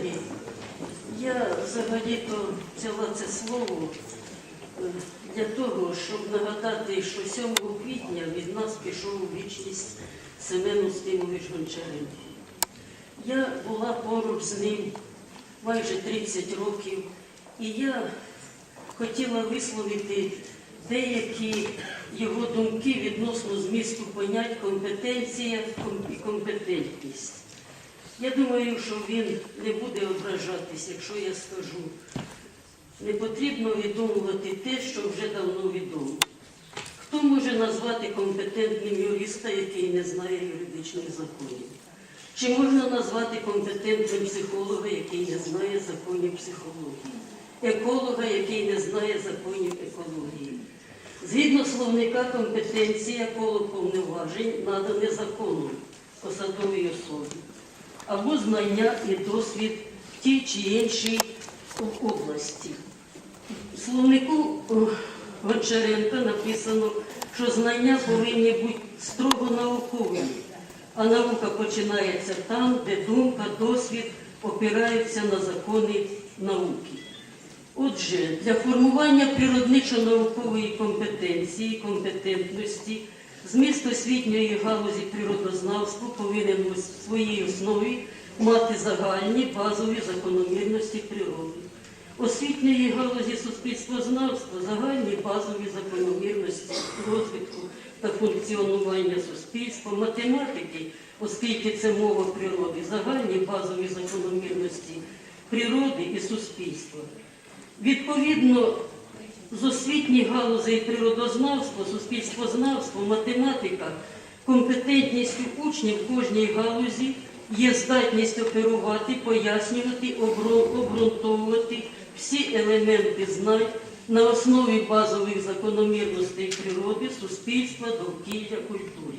колеги, я взагалі-то взяла це слово е, для того, щоб нагадати, що 7 квітня від нас пішов у вічність Семен Устимович Гончаренко. Я була поруч з ним майже 30 років, і я хотіла висловити деякі його думки відносно змісту понять компетенція і компетентність. Я думаю, що він не буде ображатись, якщо я скажу. Не потрібно відомувати те, що вже давно відомо. Хто може назвати компетентним юриста, який не знає юридичних законів? Чи можна назвати компетентним психолога, який не знає законів психології? Еколога, який не знає законів екології? Згідно словника компетенція коло повноважень надане законом посадовій особі або знання і досвід в тій чи іншій області. В словнику Гончаренка написано, що знання повинні бути строго науковими, а наука починається там, де думка, досвід опираються на закони науки. Отже, для формування природничо-наукової компетенції, компетентності, зміст освітньої галузі природознавства повинен у своїй основі мати загальні базові закономірності природи. Освітньої галузі суспільствознавства загальні базові закономірності розвитку та функціонування суспільства, математики, оскільки це мова природи, загальні базові закономірності природи і суспільства. Відповідно, з освітніх галузей природознавства, суспільствознавства, математика, компетентністю учнів в кожній галузі є здатність оперувати, пояснювати, обґрунтовувати всі елементи знань на основі базових закономірностей природи, суспільства, довкілля, культури.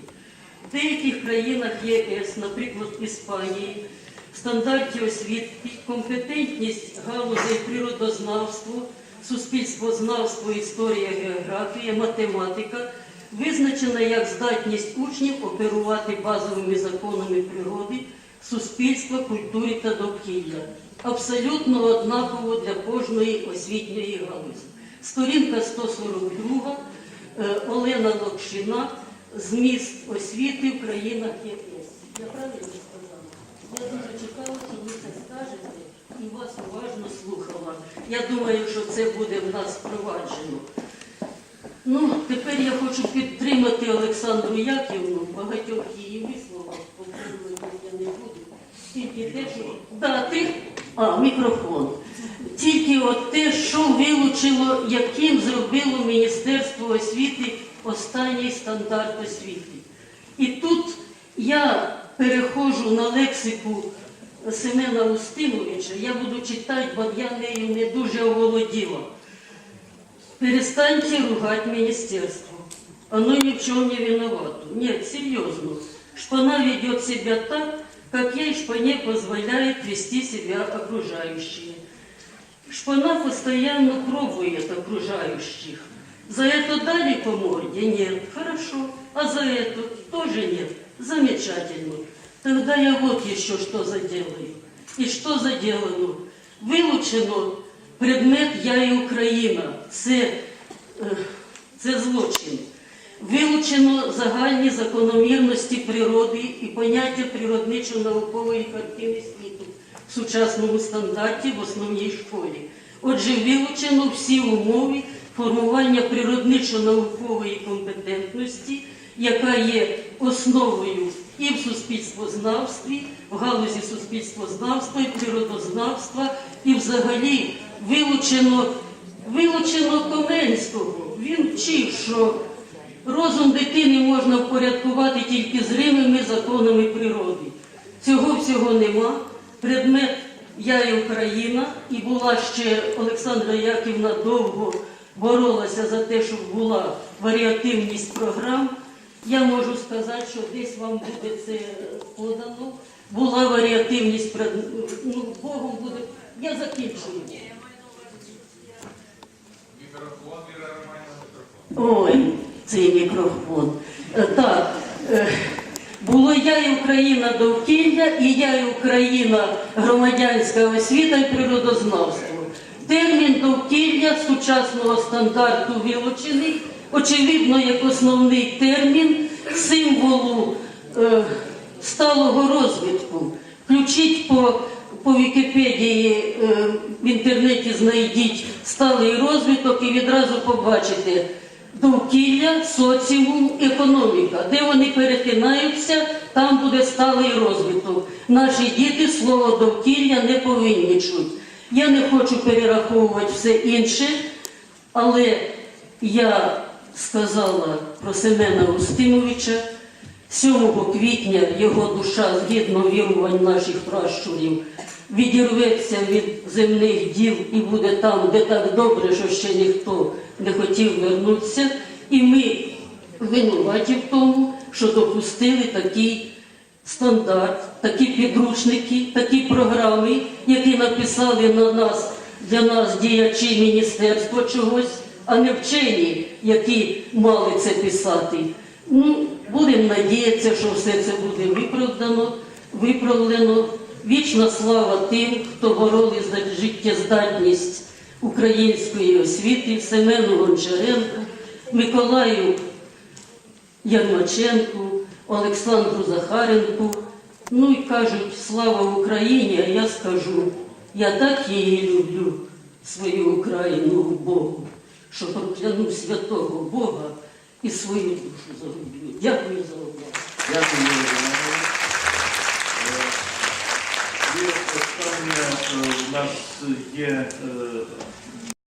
В деяких країнах ЄС, наприклад, Іспанії, в стандарті освіти компетентність галузей природознавства, суспільствознавство, історія, географія, математика визначена як здатність учнів оперувати базовими законами природи, суспільства, культури та довкілля. Абсолютно однаково для кожної освітньої галузі. Сторінка 142, е, Олена Локшина, зміст освіти в країнах ЄС. Я правильно сказала? Я дуже чекала, що ви це скажете, і вас уважно слухала. Я думаю, що це буде в нас впроваджено. Ну, тепер я хочу підтримати Олександру Яківну, багатьох її висловах, повторювати я не буду. Тільки те, що да, ти... а, мікрофон. Тільки от те, що вилучило, яким зробило Міністерство освіти останній стандарт освіти. І тут я переходжу на лексику Семена Устимовича, я буду читати, бо я нею не дуже оволоділа. Перестаньте ругать министерство. Оно ни в чем не виновато. Нет, серьезно. Шпана ведет себя так, как ей шпане позволяет вести себя окружающие. Шпана постоянно пробует окружающих. За это дали по морде? Нет. Хорошо. А за это тоже нет? Замечательно. Тогда я вот еще что заделаю. И что заделано? Вилучено предмет «Я і Україна». Це, е, це злочин. Вилучено загальні закономірності природи і поняття природничо-наукової картини світу в сучасному стандарті в основній школі. Отже, вилучено всі умови формування природничо-наукової компетентності, яка є основою і в суспільствознавстві, в галузі суспільствознавства і природознавства, і взагалі вилучено, вилучено Коменського. Він вчив, що розум дитини можна впорядкувати тільки зримими законами природи. Цього всього нема. Предмет Я і Україна, і була ще Олександра Яківна довго боролася за те, щоб була варіативність програм. Я можу сказати, що десь вам буде це подано. Була варіативність, ну, Богом буде. Я закінчую. Мікрофон, Віра Романівна, мікрофон. Ой, цей мікрофон. Е, Так, е, Було я і Україна довкілля, і я і Україна громадянська освіта і природознавство. Термін довкілля сучасного стандарту вилучений, очевидно, як основний термін символу е, сталого розвитку. Включіть по, по Вікіпедії е, в інтернеті знайдіть сталий розвиток і відразу побачите довкілля, соціум, економіка. Де вони перетинаються, там буде сталий розвиток. Наші діти слово довкілля не повинні чути. Я не хочу перераховувати все інше, але я сказала про Семена Устимовича. 7 квітня його душа, згідно вірувань наших пращурів, відірветься від земних діл і буде там, де так добре, що ще ніхто не хотів вернутися. І ми винуваті в тому, що допустили такий стандарт, такі підручники, такі програми, які написали на нас для нас діячі міністерства чогось, а не вчені, які мали це писати. Ну, будемо надіятися, що все це буде виправдано, виправлено. Вічна слава тим, хто боролись за життєздатність української освіти, Семену Гончаренку, Миколаю Ярмаченку, Олександру Захаренку. Ну і кажуть, слава Україні, а я скажу, я так її люблю, свою Україну Богу, що прокляну святого Бога і свою душу загублю. Дякую за увагу. Дякую. Е, І останнє е, у нас є е,